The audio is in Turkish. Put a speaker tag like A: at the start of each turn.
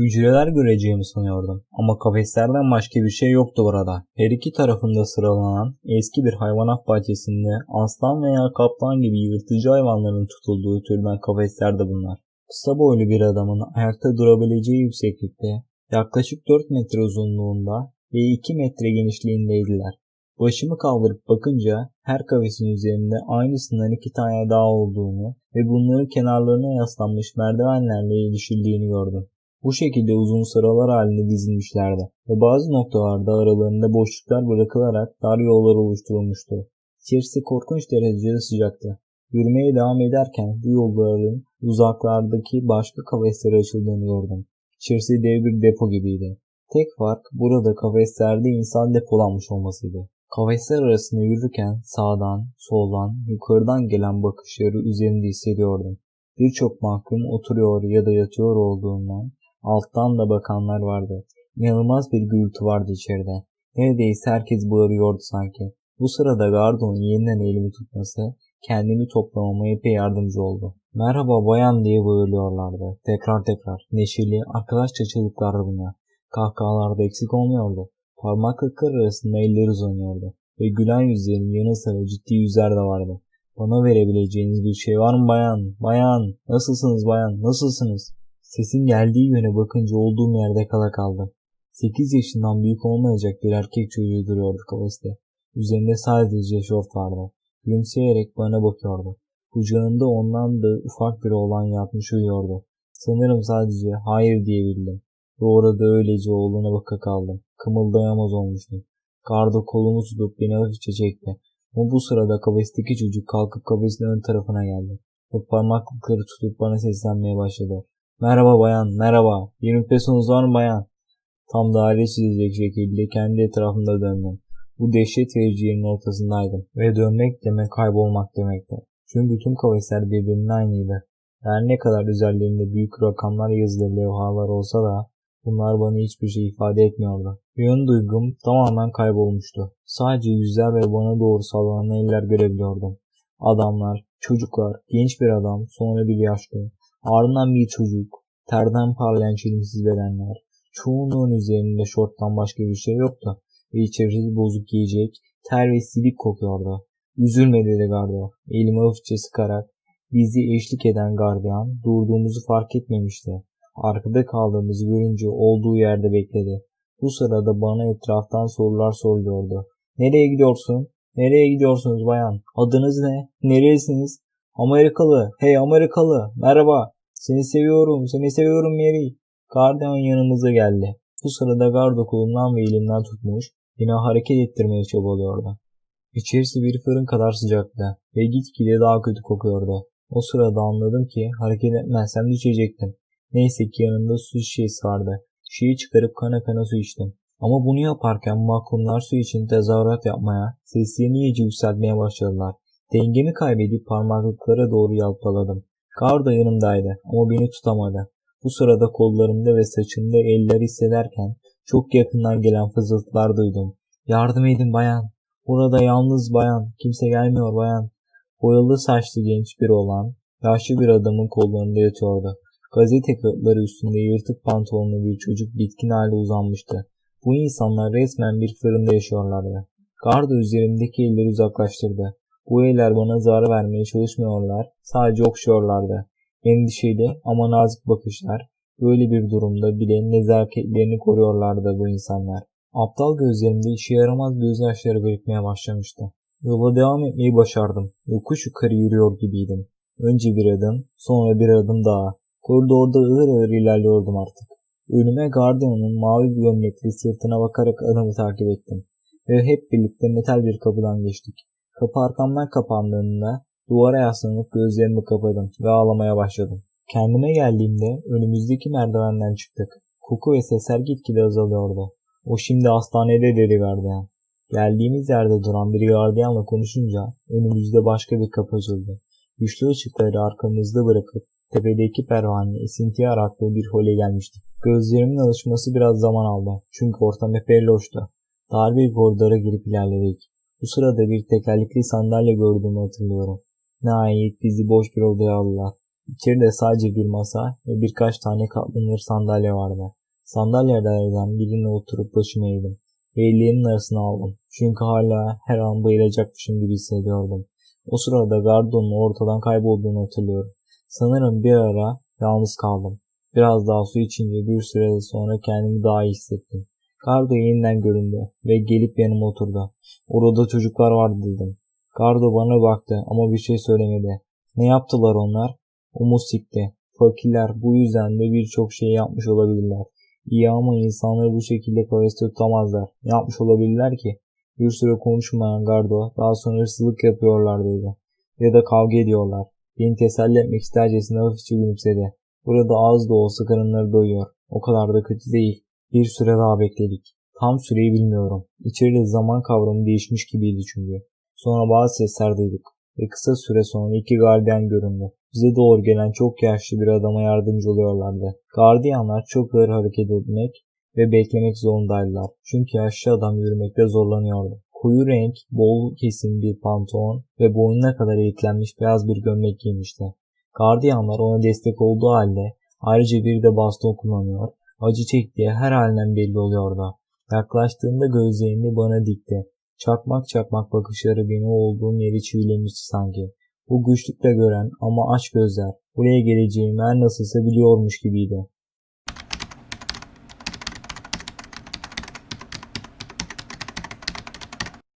A: Hücreler göreceğimi sanıyordum ama kafeslerden başka bir şey yoktu burada. Her iki tarafında sıralanan eski bir hayvanat bahçesinde aslan veya kaplan gibi yırtıcı hayvanların tutulduğu türden kafeslerdi bunlar. Kısa boylu bir adamın ayakta durabileceği yükseklikte yaklaşık 4 metre uzunluğunda ve 2 metre genişliğindeydiler. Başımı kaldırıp bakınca her kafesin üzerinde aynısından iki tane daha olduğunu ve bunların kenarlarına yaslanmış merdivenlerle ilişildiğini gördüm. Bu şekilde uzun sıralar halinde dizilmişlerdi ve bazı noktalarda aralarında boşluklar bırakılarak dar yollar oluşturulmuştu. İçerisi korkunç derecede sıcaktı. Yürümeye devam ederken bu yolların uzaklardaki başka kafeslere açıldığını gördüm. İçerisi dev bir depo gibiydi. Tek fark burada kafeslerde insan depolanmış olmasıydı. Kafesler arasında yürürken sağdan, soldan, yukarıdan gelen bakışları üzerimde hissediyordum. Birçok mahkum oturuyor ya da yatıyor olduğundan alttan da bakanlar vardı. İnanılmaz bir gürültü vardı içeride. Neredeyse herkes bağırıyordu sanki. Bu sırada Gardon'un yeniden elimi tutması kendimi toplamama epey yardımcı oldu. Merhaba bayan diye bağırıyorlardı. Tekrar tekrar. Neşeli, arkadaşça çığlıklardı bunlar. Kahkahalarda eksik olmuyordu. Parmaklıklar arasında eller uzanıyordu. Ve gülen yüzlerin yanı sıra ciddi yüzler de vardı. Bana verebileceğiniz bir şey var mı bayan? Bayan! Nasılsınız bayan? Nasılsınız? Sesin geldiği yöne bakınca olduğum yerde kala kaldım. 8 yaşından büyük olmayacak bir erkek çocuğu duruyordu kafeste. Üzerinde sadece şort vardı. Gülümseyerek bana bakıyordu. Kucağında ondan da ufak bir oğlan yatmış uyuyordu. Sanırım sadece hayır diyebildim. Ve orada öylece oğluna baka kaldım. Kımıldayamaz olmuştum. Gardo kolumu tutup beni hafifçe çekti. Ama bu sırada kafesteki çocuk kalkıp kafesin ön tarafına geldi. Ve parmaklıkları tutup bana seslenmeye başladı. Merhaba bayan, merhaba. 20 pesonuz var mı bayan? Tam daire çizecek şekilde kendi etrafımda döndüm. Bu dehşet verici yerin ortasındaydım. Ve dönmek demek kaybolmak demekti. Çünkü tüm kafesler birbirinin aynıydı. Her ne kadar üzerlerinde büyük rakamlar yazılı levhalar olsa da bunlar bana hiçbir şey ifade etmiyordu. Yön duygum tamamen kaybolmuştu. Sadece yüzler ve bana doğru sallanan eller görebiliyordum. Adamlar, çocuklar, genç bir adam, sonra bir yaşlı, ardından bir çocuk, terden parlayan çelimsiz bedenler. Çoğunluğun üzerinde şorttan başka bir şey yoktu ve içerisi bozuk giyecek, ter ve silik kokuyordu. Üzülme dedi gardiyan. Elimi hafifçe sıkarak bizi eşlik eden gardiyan durduğumuzu fark etmemişti. Arkada kaldığımızı görünce olduğu yerde bekledi. Bu sırada bana etraftan sorular soruluyordu. Nereye gidiyorsun? Nereye gidiyorsunuz bayan? Adınız ne? Neresiniz? Amerikalı. Hey Amerikalı. Merhaba. Seni seviyorum. Seni seviyorum Mary. Gardiyan yanımıza geldi. Bu sırada gardo kolumdan ve elimden tutmuş beni hareket ettirmeye çabalıyordu. İçerisi bir fırın kadar sıcaktı ve gitgide daha kötü kokuyordu. O sırada anladım ki hareket etmezsem düşecektim. Neyse ki yanında su şişesi vardı. Şişeyi çıkarıp kana kana su içtim. Ama bunu yaparken mahkumlar su için tezahürat yapmaya, seslerini iyice yükseltmeye başladılar. Dengemi kaybedip parmaklıklara doğru yalpaladım. Kar da yanımdaydı ama beni tutamadı. Bu sırada kollarımda ve saçımda eller hissederken çok yakından gelen fızıltılar duydum. Yardım edin bayan. Burada yalnız bayan. Kimse gelmiyor bayan. Boyalı saçlı genç bir olan, yaşlı bir adamın kollarında yatıyordu. Gazete kağıtları üstünde yırtık pantolonlu bir çocuk bitkin halde uzanmıştı. Bu insanlar resmen bir fırında yaşıyorlardı. Garda üzerimdeki elleri uzaklaştırdı. Bu eller bana zarar vermeye çalışmıyorlar, sadece okşuyorlardı. Endişeli ama nazik bakışlar, böyle bir durumda bile nezaketlerini koruyorlardı bu insanlar. Aptal gözlerimde işe yaramaz gözyaşları birikmeye başlamıştı. Yola devam etmeyi başardım. Yokuş yukarı yürüyor gibiydim. Önce bir adım, sonra bir adım daha. Koridorda ağır ağır ilerliyordum artık. Önüme gardiyanın mavi bir gömlekli sırtına bakarak adamı takip ettim. Ve hep birlikte metal bir kapıdan geçtik. Kapı arkamdan kapandığında duvara yaslanıp gözlerimi kapadım ve ağlamaya başladım. Kendime geldiğimde önümüzdeki merdivenden çıktık. Koku ve sesler gitgide azalıyordu. O şimdi hastanede dedi gardiyan. Geldiğimiz yerde duran bir gardiyanla konuşunca önümüzde başka bir kapı açıldı. Güçlü ışıkları arkamızda bırakıp tepedeki pervane esintiye arattığı bir hole gelmiştik. Gözlerimin alışması biraz zaman aldı. Çünkü ortam epey loştu. Dar bir koridora girip ilerledik. Bu sırada bir tekerlekli sandalye gördüğümü hatırlıyorum. Nihayet bizi boş bir odaya aldılar. İçeride sadece bir masa ve birkaç tane katlanır sandalye vardı. Sandalyelerden birine oturup başımı eğdim ve ellerimin arasına aldım. Çünkü hala her an bayılacakmışım gibi hissediyordum. O sırada Gardo'nun ortadan kaybolduğunu hatırlıyorum. Sanırım bir ara yalnız kaldım. Biraz daha su içince bir süre sonra kendimi daha iyi hissettim. Gardo yeniden göründü ve gelip yanıma oturdu. Orada çocuklar vardı dedim. Gardo bana baktı ama bir şey söylemedi. Ne yaptılar onlar? Omuz sikti. Fakirler bu yüzden de birçok şey yapmış olabilirler. İyi ama insanları bu şekilde kafeste tutamazlar. Yapmış olabilirler ki? Bir süre konuşmayan Gardo daha sonra hırsızlık yapıyorlar dedi. Ya da kavga ediyorlar. Beni teselli etmek istercesine hafifçe gülümsedi. Burada az da olsa karınları doyuyor. O kadar da kötü değil. Bir süre daha bekledik. Tam süreyi bilmiyorum. İçeride zaman kavramı değişmiş gibiydi çünkü. Sonra bazı sesler duyduk ve kısa süre sonra iki gardiyan göründü. Bize doğru gelen çok yaşlı bir adama yardımcı oluyorlardı. Gardiyanlar çok ağır hareket etmek ve beklemek zorundaydılar. Çünkü yaşlı adam yürümekte zorlanıyordu. Koyu renk, bol kesim bir pantolon ve boynuna kadar eğitlenmiş beyaz bir gömlek giymişti. Gardiyanlar ona destek olduğu halde ayrıca bir de baston kullanıyor. Acı çektiği her halinden belli oluyordu. Yaklaştığında gözlerini bana dikti. Çakmak çakmak bakışları beni olduğum yeri çivilemişti sanki. Bu güçlükle gören ama aç gözler buraya geleceğimi her nasılsa biliyormuş gibiydi.